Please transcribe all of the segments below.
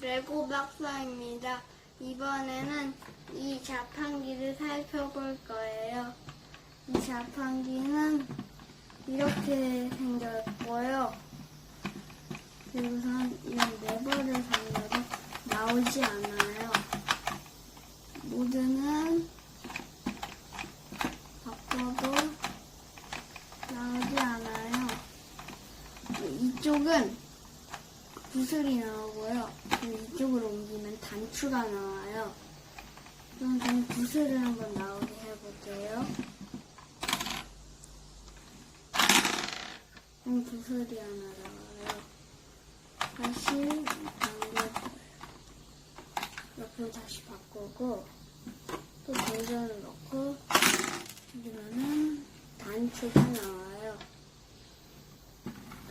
레고 박사입니다. 이번에는 이 자판기를 살펴볼 거예요. 이 자판기는 이렇게 생겼고요. 그리고선 이런 레버를 살려도 나오지 않아요. 모드는 바꿔도 나오지 않아요. 이쪽은 구슬이 나오고요. 이쪽으로 옮기면 단추가 나와요. 그럼 좀 구슬을 한번 나오게 해볼게요. 그럼 구슬이 하나 나와요. 다시 당겨줘요. 이렇게 다시 바꾸고 또 동전을 넣고 그러면은 단추가 나와요.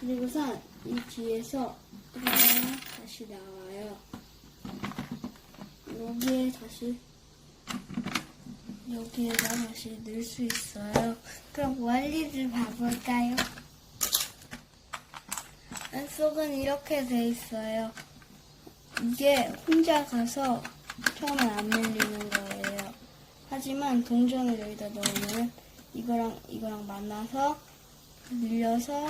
그리고선 이 뒤에서 다시 나와요. 여기에 다시 여기에다 다시 넣을 수 있어요. 그럼 원리를 봐볼까요? 안속은 이렇게 돼 있어요. 이게 혼자 가서 처음엔 안 밀리는 거예요. 하지만 동전을 여기다 넣으면 이거랑 이거랑 만나서 밀려서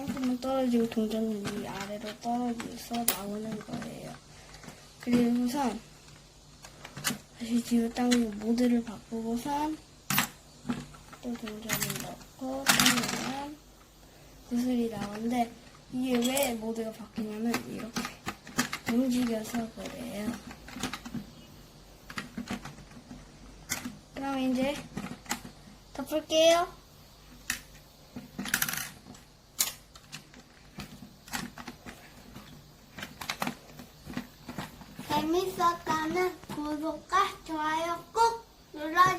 상품은 떨어지고 동전은 위 아래로 떨어져서 나오는 거예요. 그리고선 다시 뒤로 당기고 모드를 바꾸고선 또 동전을 넣고 당기면 구슬이 나오는데 이게 왜 모드가 바뀌냐면 이렇게 움직여서 그래요. 그럼 이제 덮을게요. 재밌었다면 구독과 좋아요 꼭 눌러주세요.